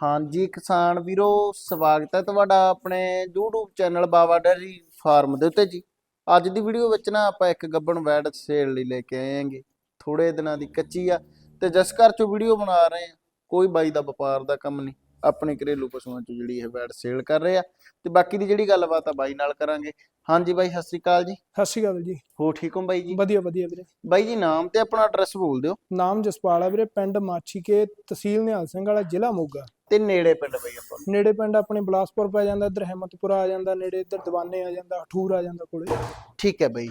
ਹਾਂਜੀ ਕਿਸਾਨ ਵੀਰੋ, ਸਵਾਗਤ ਹੈ ਤੁਹਾਡਾ ਆਪਣੇ YouTube channel Bawa dairy farm ਦੇ ਉੱਤੇ ਜੀ। ਅੱਜ ਦੀ ਵੀਡੀਓ ਵਿੱਚ ਨਾ ਆਪਾਂ ਇੱਕ ਗੱਬਣ ਵੈਡ ਸੇਲ ਲਈ ਲੈ ਕੇ ਆਏ ਆਂਗੇ ਥੋੜੇ ਦਿਨਾਂ ਦੀ ਕੱਚੀ ਆ ਤੇ ਜਿਸ ਘਰ ਚੋਂ ਵੀਡੀਓ ਬਣਾ ਰਹੇ ਆ ਕੋਈ ਬਾਈ ਦਾ ਵਪਾਰ ਦਾ ਕੰਮ ਨਹੀਂ। ਆਪਣੇ ਘਰੇਲੂ ਪਸ਼ੂਆਂ ਚੋਂ ਜਿਹੜੀ ਇਹ ਵੈੜ ਸੇਲ ਕਰ ਰਹੇ ਆ। ਤੇ ਬਾਕੀ ਦੀ ਜਿਹੜੀ ਗੱਲਬਾਤ ਆ ਬਾਈ ਨਾਲ ਕਰਾਂਗੇ। ਹਾਂਜੀ ਬਾਈ ਸਤਿ ਸ੍ਰੀ ਅਕਾਲ ਜੀ। ਸਤਿ ਸ਼੍ਰੀ ਅਕਾਲ ਜੀ। ਹੋ ਠੀਕ ਹੋ ਬਾਈ ਜੀ? ਵਧੀਆ ਵਧੀਆ ਵੀਰੇ। ਬਾਈ ਜੀ ਨਾਮ ਤੇ ਆਪਣਾ ਐਡਰੈਸ ਬੋਲ ਦਿਓ। ਨਾਮ ਜਸਪਾਲ ਆ ਵੀਰੇ ਪਿੰਡ ਮਾਛੀਕੇ ਤਹਿਸੀਲ ਨਿਹਾਲ ਸਿੰਘ ਵਾਲਾ ਜ਼ਿਲ੍ਹਾ ਮੋਗਾ। ਤੇ ਨੇੜੇ ਪਿੰਡ ਬਾਈ ਆਪਾਂ ਨੂੰ। ਨੇੜੇ ਪਿੰਡ ਆਪਣੇ ਬਲਾਸਪੁਰ ਪੈ ਜਾਂਦਾ ਇੱਧਰ ਹਿੰਮਤਪੁਰਾ ਆ ਜਾਂਦਾ ਨੇੜੇ ਇੱਧਰ ਦੀਵਾਨੇ ਆ ਜਾਂਦਾ ਠੂਰ ਆ ਜਾਂਦਾ ਕੋਲੇ। ਠੀਕ ਹੈ ਬਾਈ।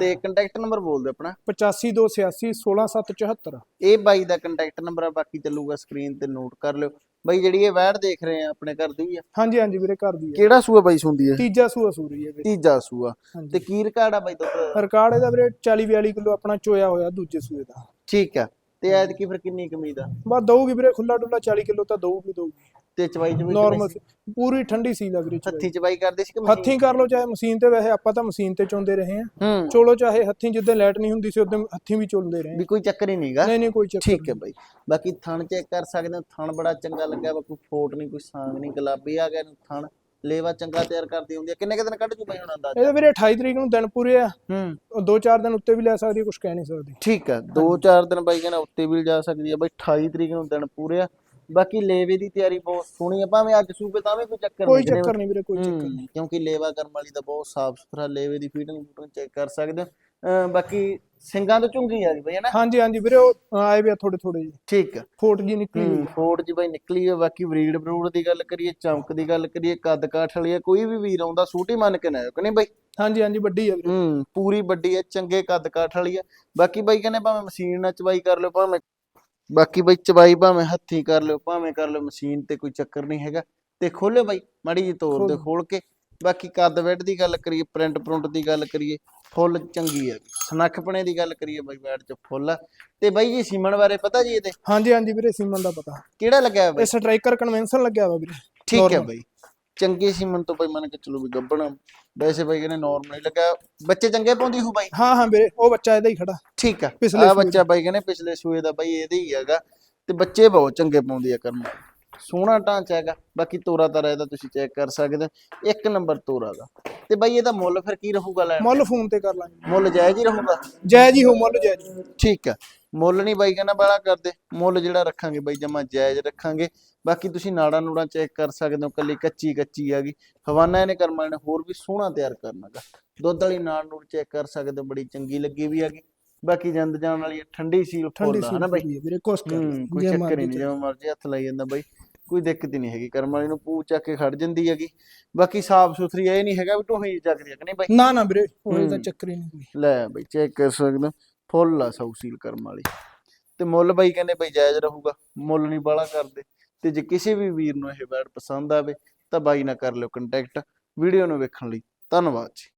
ਤੇ ਕੰਟੈਕਟ ਨੰਬਰ ਬੋਲ ਦਿਓ ਆਪਣਾ। 85286 16774 ਇਹ ਬਾਈ ਦਾ ਕੰਟੈਕਟ ਨੰਬਰ ਆ ਬਾਕੀ ਚੱਲੂਗਾ ਸਕਰੀਨ ਤੇ ਨੋਟ ਕਰ ਲਿਓ। ਬਾਈ ਜਿਹੜੀ ਇਹ ਵੈੜ ਦੇਖ ਰਹੇ ਆ ਆਪਣੇ ਘਰ ਦੀ ਆ। ਹਾਂਜੀ ਹਾਂਜੀ ਵੀਰੇ ਘਰ ਦੀ ਹੈ ਕਿਹੜਾ ਸੂਆ ਬਾਈ ਸੁੰਦੀ ਹੈ ਤੀਜਾ ਸੂਆ ਸੂਰੀ ਹੈ ਵੀਰੇ। ਤੀਜਾ ਸੂਆ। ਤੇ ਕੀ ਰਿਕਾਰਡ ਆ ਬਾਈ ਦੁੱਧ ਰਿਕਾਰਡ ਇਹਦਾ ਵੀਰੇ 40 42 ਕਿਲੋ ਆਪਣਾ ਚੋਇਆ ਹੋਇਆ ਦੂਜੇ ਸੂਏ ਦਾ। ਠੀਕ ਆ। ਤੇ ਐਦ ਕੀ ਫਿਰ ਕਿੰਨੀ ਕਮੀਦ ਆ? ਬਸ ਦਊਗੀ ਵੀਰੇ ਖੁੱਲਾ ਡੁੱਲਾ 40 ਕਿਲੋ ਤਾਂ ਦਊਗੀ ਦਊਗੀ। ਤੇ ਚਵਾਈ ਚਵਾਈ ਨਾਰਮਲ ਪੂਰੀ ਠੰਡੀ ਸੀ ਲੱਗ ਰਹੀ ਹੱਥੀ ਚਵਾਈ। ਕਰਦੇ ਸੀ ਕਿ ਮਸ਼ੀਨ? ਹੱਥੀਂ ਕਰ ਲਓ ਚਾਹੇ ਮਸ਼ੀਨ ਤੇ ਵੈਸੇ ਆਪਾਂ ਤਾਂ ਮਸ਼ੀਨ ਤੇ ਚੋਂਦੇ ਰਹੇ ਆ ਹੂੰ। ਚੋਲੋ ਚਾਹੇ ਹੱਥੀਂ ਜਿੱਦਾਂ ਲਾਈਟ ਨਹੀਂ ਹੁੰਦੀ ਸੀ ਉਦੋਂ ਹੱਥੀਂ ਵੀ ਚੋਲਦੇ ਰਹੇ ਵੀ ਕੋਈ ਚੱਕਰ ਹੀ ਨਹੀਂਗਾ ਨਹੀਂ ਨਹੀਂ ਕੋਈ ਚੱਕਰ ਠੀਕ ਹੈ ਬਾਈ। ਬਾਕੀ ਥਣ ਚੈੱਕ ਕਰ ਸਕਦੇ ਹੋ। ਥਣ ਬੜਾ ਚੰਗਾ ਲੱਗਾ ਵਾ ਕੋਈ ਫੋਟ ਨਹੀਂ ਕੋਈ ਸਾਂਗ ਨਹੀਂ ਗੁਲਾਬੀ ਆ ਗਿਆ ਇਹਨੂੰ ਥਣ। ਲੇਵਾ ਚੰਗਾ ਤਿਆਰ ਕਰਦੀ ਹੁੰਦੀ ਆ। ਕਿੰਨੇ ਕੁ ਦਿਨ ਕੱਢ ਜੂ ਬਾਈ ਹੁਣ ਅੰਦਾਜ਼ਾ? ਇਹਦੇ ਵੀਰੇ 28 ਤਰੀਕ ਨੂੰ ਦਿਨ ਪੂਰੇ ਆ। ਹੂੰ। ਉਹ ਦੋ ਚਾਰ ਦਿਨ ਉੱਤੇ ਵੀ ਲੈ ਸਕਦੀ ਕੁਝ ਕਹਿ ਨਹੀਂ ਸਕਦੀ। ਠੀਕ ਆ। ਦੋ ਚਾਰ ਦਿਨ ਬਾਈ ਕਹਿੰਦਾ ਉੱਤੇ ਵੀ ਜਾ ਸਕਦੀ ਆ। ਬਾਈ 28 ਤਰੀਕ ਨੂੰ ਦਿਨ ਪੂਰੇ ਆ। ਬਾਕੀ ਲੇਵੇ ਦੀ ਤਿਆਰੀ ਬਹੁਤ ਸੋਹਣੀ ਆ ਭਾਵੇਂ ਅੱਜ ਸੂਬੇ ਤਾਂ ਵੀ ਕੋਈ ਚੱਕਰ ਕੋਈ ਨਹੀਂ ਚੱਕਰ ਨਹੀਂ ਵੀਰੇ ਕੋਈ ਚੱਕਰ ਹੂੰ, ਕਿਉਂਕਿ ਲੇਵਾ ਕਰਮ ਵਾਲੀ ਦਾ ਬਹੁਤ ਸਾਫ਼ ਸੁਥਰਾ ਲੇਵੇ ਦੀ ਫੀਟਿੰਗ ਫੂਟਿੰਗ ਚੈੱਕ ਕਰ ਸਕਦੇ ਹੋ ਬਾਕੀ ਸਿੰਘਾਂ ਤੋਂ ਝੁੰਗੀ ਆ ਗਈ ਬਈ ਹਨਾ? ਹਾਂਜੀ ਹਾਂਜੀ ਵੀਰੇ ਉਹ ਆਏ ਵੀ ਆ ਥੋੜੇ ਥੋੜੇ ਜੀ ਠੀਕ ਆ। ਫੋਟ ਜੀ ਨਿਕਲੀ ਹੋਈ ਹੂੰ ਫੋਰਡ ਜੀ ਬਾਈ ਨਿਕਲੀ ਆ ਬਾਕੀ ਬਰੀਡ ਬਰੂਡ ਦੀ ਗੱਲ ਕਰੀਏ ਚਮਕ ਦੀ ਗੱਲ ਕਰੀਏ ਕੱਦ ਕਾਠ ਵਾਲੀ ਆ ਕੋਈ ਵੀ ਵੀਰ ਆਉਂਦਾ ਸੂਟੀ ਮੰਨ ਕੇ ਨਾ ਆਇਓ ਕਿ ਨਹੀਂ ਬਾਈ? ਹਾਂਜੀ ਹਾਂਜੀ ਵੱਡੀ ਆ ਵੀਰੇ। ਹੂੰ ਪੂਰੀ ਵੱਡੀ ਆ ਚੰਗੇ ਕੱਦ ਕਾਠ ਵਾਲੀ ਆ। ਬਾਕੀ ਬਾਈ ਕਹਿੰਦੇ ਭਾਵੇਂ ਮਸ਼ੀਨ ਨਾਲ ਚਵਾਈ ਕਰ ਲਿਓ ਭਾਵੇਂ ਬਾਕੀ ਬਾਈ ਚਵਾਈ ਭਾਵੇਂ ਹੱਥੀਂ ਕਰ ਲਿਓ ਭਾਵੇਂ ਕਰ ਲਿਓ ਮਸ਼ੀਨ ਤੇ ਕੋਈ ਚੱਕਰ ਨਹੀਂ ਹੈਗਾ। ਤੇ ਖੋਲਿਓ ਬਾਈ ਮਾੜੀ ਜੀ ਤੋੜ ਦੇ ਖੋਲ। ਕੇ। ਬਾਕੀ ਕੱਦ ਵੈਡ ਦੀ ਗੱਲ ਕਰੀਏ ਪ੍ਰਿੰਟ ਪ੍ਰਿੰਟ ਦੀ ਗੱਲ ਕਰੀਏ ਫੁੱਲ ਚੰਗੀ ਆ। ਸਨੱਖਪਣੇ ਦੀ ਗੱਲ ਕਰੀਏ ਬਾਈ ਵੈਡ ਚ ਫੁੱਲ ਤੇ ਬਾਈ ਜੀ ਸੀਮਨ ਬਾਰੇ ਪਤਾ ਜੀ ਇਹਦੇ? ਹਾਂਜੀ ਹਾਂਜੀ ਵੀਰੇ ਸੀਮਨ ਦਾ ਪਤਾ। ਕਿਹੜਾ ਲੱਗਿਆ ਬਾਈ ਇਹ ਸਟ੍ਰਾਈਕਰ ਕਨਵੈਨਸ਼ਨ ਲੱਗਿਆ ਵਾ ਵੀਰੇ ਠੀਕ ਹੈ। ਬਾਈ। ਚੰਗੇ ਸੀਮਨ ਤੋਂ ਬਾਈ ਮੰਨ ਕੇ ਚਲੋ ਵੀ ਗੱਬਣ ਵੈਸੇ ਬਾਈ ਕਹਿੰਦੇ ਨਾਰਮਲ ਹੀ ਲੱਗਾ। ਬੱਚੇ ਚੰਗੇ ਪਾਉਂਦੀ ਹੋ ਬਾਈ? ਹਾਂ ਹਾਂ ਵੀਰੇ ਉਹ ਬੱਚਾ ਇਹਦਾ ਹੀ ਖੜਾ। ਠੀਕ ਆ। ਪਿਛਲੇ ਆ ਸੂਏ ਬੱਚਾ ਬਾਈ ਕਹਿੰਦੇ ਪਿਛਲੇ ਸੂਏ ਦਾ ਬਾਈ ਇਹਦੇ ਹੀ ਹੈਗਾ। ਤੇ ਬੱਚੇ ਬਹੁਤ ਚੰਗੇ ਪਾਉਂਦੀ ਆ ਕਰਮ। ਸੋਹਣਾ ਢਾਂਚਾ ਹੈਗਾ। ਬਾਕੀ ਤੋਰਾ ਤਾਰਾ ਇਹਦਾ ਤੁਸੀਂ ਚੈੱਕ ਕਰ ਸਕਦੇ ਹੋ। ਇੱਕ ਨੰਬਰ ਤੋਰਾ ਦਾ। ਤੇ ਬਾਈ ਇਹਦਾ ਮੁੱਲ ਫਿਰ ਕੀ ਰਹੂਗਾ ਲੈਣ? ਮੁੱਲ ਫੋਨ ਤੇ ਕਰ ਲਾਂਗੇ। ਮੁੱਲ ਜਾਇਜ਼ ਹੀ ਰਹੂਗਾ? ਜੈ ਜੀ ਹੋ ਮੁੱਲ ਜੈ ਜੀ ਠੀਕ ਆ। ਮੁੱਲ ਨਹੀਂ ਬਾਈ ਕਹਿੰਦਾ ਬਾਲਾ ਕਰਦੇ। ਮੁੱਲ ਜਿਹੜਾ ਰੱਖਾਂਗੇ ਬਾਈ ਜਮਾ ਜਾਇਜ਼ ਰੱਖਾਂਗੇ। ਬਾਕੀ ਤੁਸੀਂ ਨਾੜਾ ਨੂੜਾ ਚੈੱਕ ਕਰ ਸਕਦੇ ਹੋ। ਕੱਲੀ ਕੱਚੀ ਕੱਚੀ ਹੈਗੀ ਹਵਾਨਾ ਇਹਨੇ ਕਰਮਾਂ ਨੇ ਹੋਰ ਵੀ ਸੋਹਣਾ ਤਿਆਰ ਕਰਨਾਗਾ। ਦੁੱਧ ਵਾਲੀ ਨਾੜ ਨੂੜ ਚੈੱਕ ਕਰ ਸਕਦੇ ਹੋ। ਬੜੀ ਚੰਗੀ ਲੱਗੀ ਵੀ ਹੈਗੀ। ਬਾਕੀ ਜੰਦ ਜਾਣ ਵਾਲੀ ਹੈ, ਠੰਡੀ ਸੀਲ ਠੰਡੀ ਫੁੱਲ ਆ ਸੀ ਹਨਾ ਬਾਈ? ਵੀਰੇ ਕੁਛ ਕਰ ਹੂੰ ਕੋਈ ਚੱਕਰ ਹੀ ਨਹੀਂ ਜਿਵੇਂ ਮਰਜ਼ੀ ਹੱਥ ਲਾਈ ਜਾਂਦਾ ਬਾਈ। ਕੋਈ ਦਿੱਕਤ ਹੀ ਨਹੀਂ ਹੈਗੀ। ਕਰਮ ਵਾਲੀ ਨੂੰ ਪੂਛ ਚੱਕ ਕੇ ਖੜ ਜਾਂਦੀ ਹੈਗੀ। ਬਾਕੀ ਸਾਫ਼ ਸੁਥਰੀ ਇਹ ਨਹੀਂ ਹੈਗਾ ਵੀ ਢੋਹੀ ਚੱਕਦੀ ਹੈ ਕਿ ਨਹੀਂ ਬਾਈ? ਨਾ ਨਾ ਵੀਰੇ ਉਹ ਤਾਂ। ਚੱਕਰ ਹੀ ਨਹੀਂ ਲੈ ਬਈ ਚੈੱਕ ਕਰ ਸਕਦੇ ਫੁੱਲ ਆ ਸੌ ਸੀਲ ਕਰਮ ਵਾਲੀ। ਤੇ ਮੁੱਲ ਬਾਈ ਕਹਿੰਦੇ ਬਈ ਜਾਇਜ਼ ਰਹੂਗਾ। ਮੁੱਲ ਨਹੀਂ ਬਾਲਾ ਕਰਦੇ। ਤੇ ਜੇ ਕਿਸੇ ਵੀ ਵੀਰ ਨੂੰ ਇਹ ਬੈਡ ਪਸੰਦ ਆਵੇ ਤਾਂ ਬਾਈ ਨਾਲ ਕਰ ਲਿਓ ਕੰਟੈਕਟ ਵੀਡੀਓ ਨੂੰ ਵੇਖਣ ਲਈ। ਧੰਨਵਾਦ ਜੀ।